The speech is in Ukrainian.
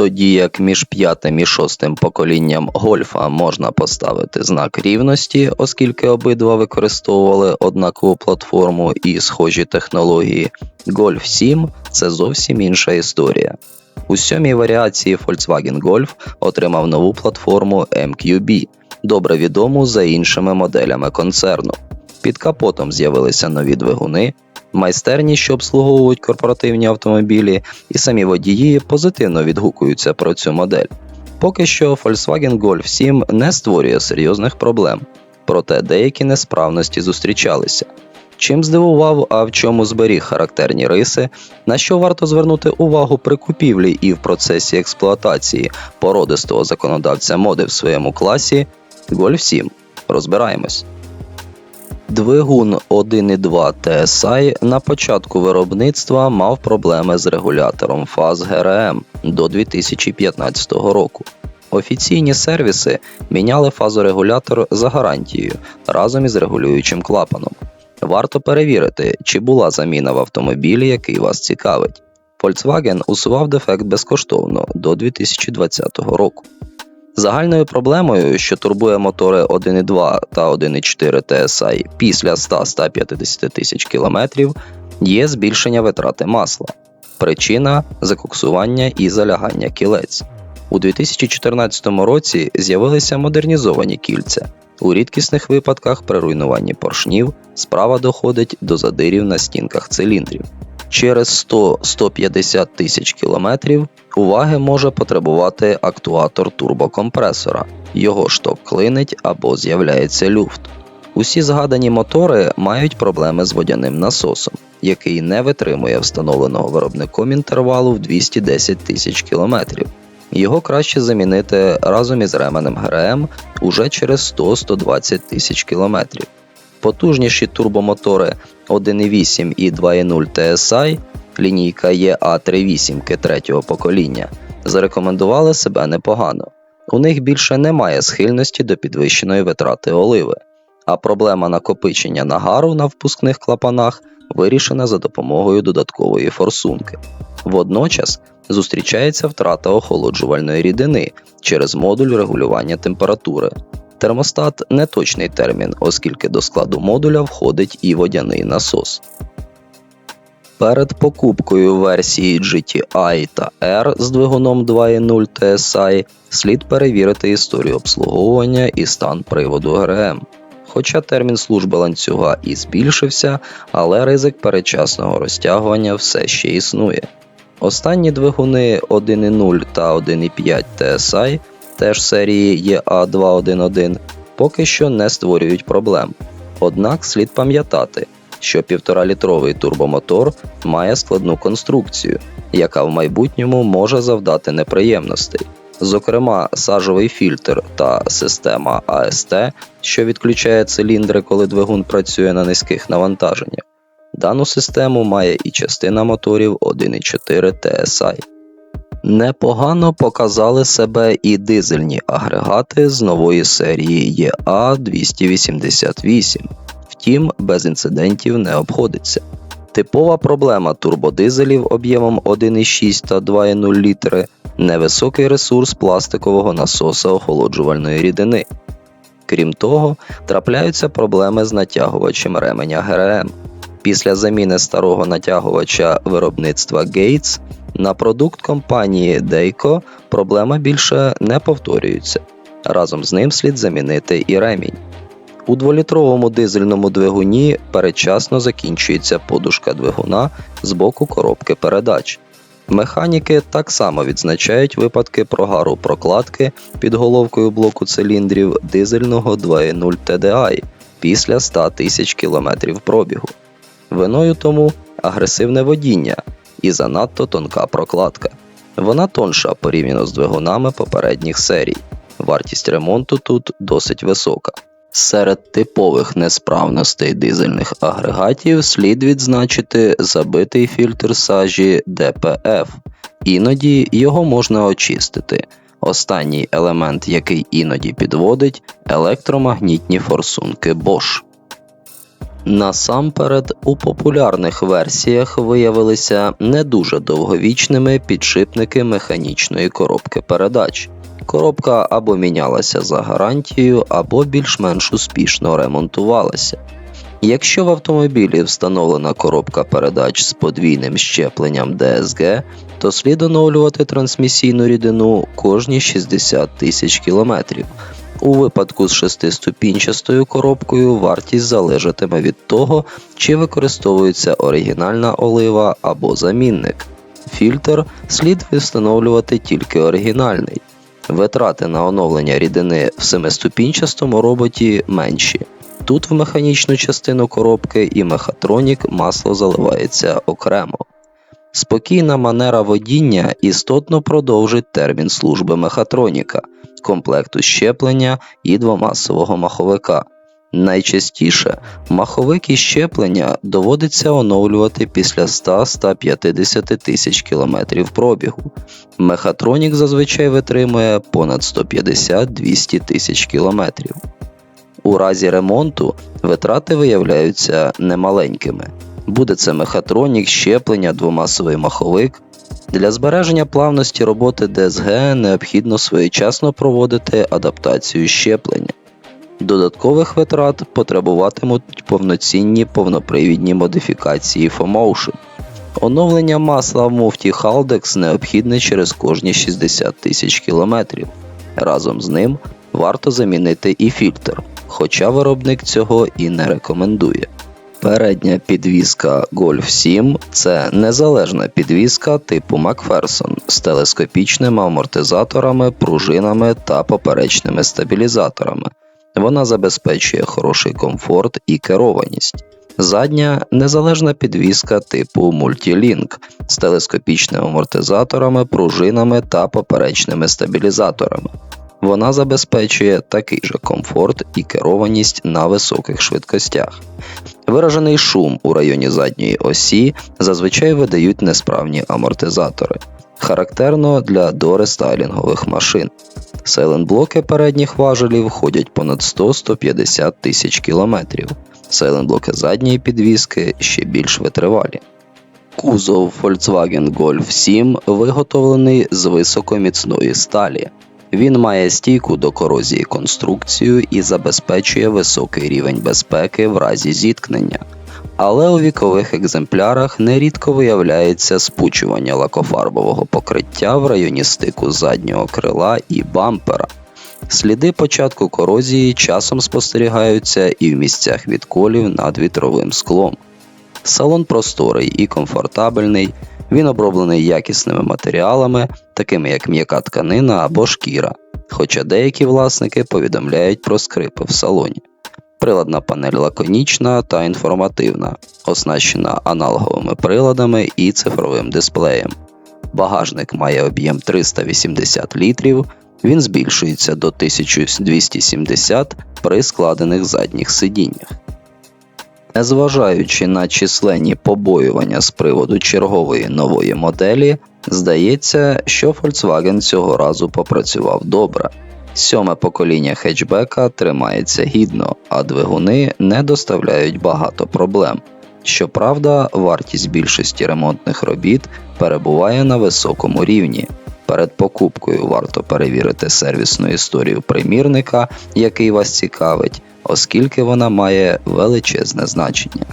Тоді як між п'ятим і шостим поколінням гольфа можна поставити знак рівності, оскільки обидва використовували однакову платформу і схожі технології, Golf 7 це зовсім інша історія. У сьомій варіації Volkswagen Golf отримав нову платформу MQB, добре відому за іншими моделями концерну. Під капотом з'явилися нові двигуни, майстерні, що обслуговують корпоративні автомобілі, і самі водії позитивно відгукуються про цю модель. Поки що Volkswagen Golf 7 не створює серйозних проблем, проте деякі несправності зустрічалися. Чим здивував, а в чому зберіг характерні риси, на що варто звернути увагу при купівлі і в процесі експлуатації породистого законодавця моди в своєму класі Golf 7. Розбираємось. Двигун 1.2 TSI на початку виробництва мав проблеми з регулятором фаз ГРМ до 2015 року. Офіційні сервіси міняли фазорегулятор за гарантією разом із регулюючим клапаном. Варто перевірити, чи була заміна в автомобілі, який вас цікавить. Volkswagen усував дефект безкоштовно до 2020 року. Загальною проблемою, що турбує мотори 1.2 та 1.4 TSI після 100-150 тисяч кілометрів, є збільшення витрати масла. Причина закоксування і залягання кілець. У 2014 році з'явилися модернізовані кільця. У рідкісних випадках при руйнуванні поршнів справа доходить до задирів на стінках циліндрів. Через 100-150 тисяч кілометрів уваги може потребувати актуатор турбокомпресора, його шток клинить або з'являється люфт. Усі згадані мотори мають проблеми з водяним насосом, який не витримує встановленого виробником інтервалу в 210 тисяч кілометрів. Його краще замінити разом із ременем ГРМ уже через 100-120 тисяч кілометрів. Потужніші турбомотори 1.8 і 2.0 TSI, лінійка EA38 третього покоління, зарекомендували себе непогано. У них більше немає схильності до підвищеної витрати оливи, а проблема накопичення нагару на впускних клапанах вирішена за допомогою додаткової форсунки. Водночас зустрічається втрата охолоджувальної рідини через модуль регулювання температури. Термостат не точний термін, оскільки до складу модуля входить і водяний насос. Перед покупкою версії GTI та R з двигуном 2.0 TSI слід перевірити історію обслуговування і стан приводу ГРМ. Хоча термін служби ланцюга і збільшився, але ризик передчасного розтягування все ще існує. Останні двигуни 1.0 та 1.5 TSI теж серії EA211 поки що не створюють проблем. Однак слід пам'ятати, що 1,5-літровий турбомотор має складну конструкцію, яка в майбутньому може завдати неприємностей. Зокрема, сажовий фільтр та система АСТ, що відключає циліндри, коли двигун працює на низьких навантаженнях. Дану систему має і частина моторів 1.4 TSI. Непогано показали себе і дизельні агрегати з нової серії EA288, втім, без інцидентів не обходиться. Типова проблема турбодизелів об'ємом 1,6 та 2,0 літри невисокий ресурс пластикового насоса охолоджувальної рідини. Крім того, трапляються проблеми з натягувачем ременя ГРМ. Після заміни старого натягувача виробництва Gates на продукт компанії Дейко проблема більше не повторюється. Разом з ним слід замінити і ремінь. У дволітровому дизельному двигуні передчасно закінчується подушка двигуна з боку коробки передач. Механіки так само відзначають випадки прогару прокладки під головкою блоку циліндрів дизельного 2.0 TDI після 100 тисяч кілометрів пробігу. Виною тому агресивне водіння і занадто тонка прокладка. Вона тонша порівняно з двигунами попередніх серій. Вартість ремонту тут досить висока. Серед типових несправностей дизельних агрегатів слід відзначити забитий фільтр сажі DPF. Іноді його можна очистити. Останній елемент, який іноді підводить, електромагнітні форсунки Bosch. Насамперед, у популярних версіях виявилися не дуже довговічними підшипники механічної коробки передач. Коробка або мінялася за гарантією, або більш-менш успішно ремонтувалася. Якщо в автомобілі встановлена коробка передач з подвійним щепленням DSG, то слід оновлювати трансмісійну рідину кожні 60 тисяч кілометрів. У випадку з шестиступінчастою коробкою вартість залежатиме від того, чи використовується оригінальна олива або замінник. Фільтр слід встановлювати тільки оригінальний. Витрати на оновлення рідини в семиступінчастому роботі менші. Тут в механічну частину коробки і мехатронік масло заливається окремо. Спокійна манера водіння істотно продовжить термін служби мехатроніка, комплекту щеплення і двомасового маховика. Найчастіше маховик і щеплення доводиться оновлювати після 100-150 тисяч кілометрів пробігу. Мехатронік зазвичай витримує понад 150-200 тисяч кілометрів. У разі ремонту витрати виявляються немаленькими. Буде це мехатронік, щеплення, двомасовий маховик. Для збереження плавності роботи ДСГ необхідно своєчасно проводити адаптацію щеплення. Додаткових витрат потребуватимуть повноцінні повнопривідні модифікації FOMotion. Оновлення масла в муфті Haldex необхідне через кожні 60 тисяч кілометрів. Разом з ним варто замінити і фільтр, хоча виробник цього і не рекомендує. Передня підвіска Golf 7 це незалежна підвіска типу Макферсон з телескопічними амортизаторами, пружинами та поперечними стабілізаторами. Вона забезпечує хороший комфорт і керованість. Задня незалежна підвіска типу Multilink з телескопічними амортизаторами, пружинами та поперечними стабілізаторами. Вона забезпечує такий же комфорт і керованість на високих швидкостях. Виражений шум у районі задньої осі зазвичай видають несправні амортизатори, характерно для дорестайлінгових машин. Сейленблоки передніх важелів ходять понад 100-150 тисяч кілометрів. Сейленблоки задньої підвіски ще більш витривалі. Кузов Volkswagen Golf 7 виготовлений з високоміцної сталі. Він має стійку до корозії конструкцію і забезпечує високий рівень безпеки в разі зіткнення. Але у вікових екземплярах нерідко виявляється спучування лакофарбового покриття в районі стику заднього крила і бампера. Сліди початку корозії часом спостерігаються і в місцях відколів над вітровим склом. Салон просторий і комфортабельний, він оброблений якісними матеріалами, такими як м'яка тканина або шкіра, хоча деякі власники повідомляють про скрипи в салоні. Приладна панель лаконічна та інформативна, оснащена аналоговими приладами і цифровим дисплеєм. Багажник має об'єм 380 літрів, він збільшується до 1270 при складених задніх сидіннях. Незважаючи на численні побоювання з приводу чергової нової моделі, здається, що Volkswagen цього разу попрацював добре. Сьоме покоління хетчбека тримається гідно, а двигуни не доставляють багато проблем. Щоправда, вартість більшості ремонтних робіт перебуває на високому рівні. Перед покупкою варто перевірити сервісну історію примірника, який вас цікавить, оскільки вона має величезне значення.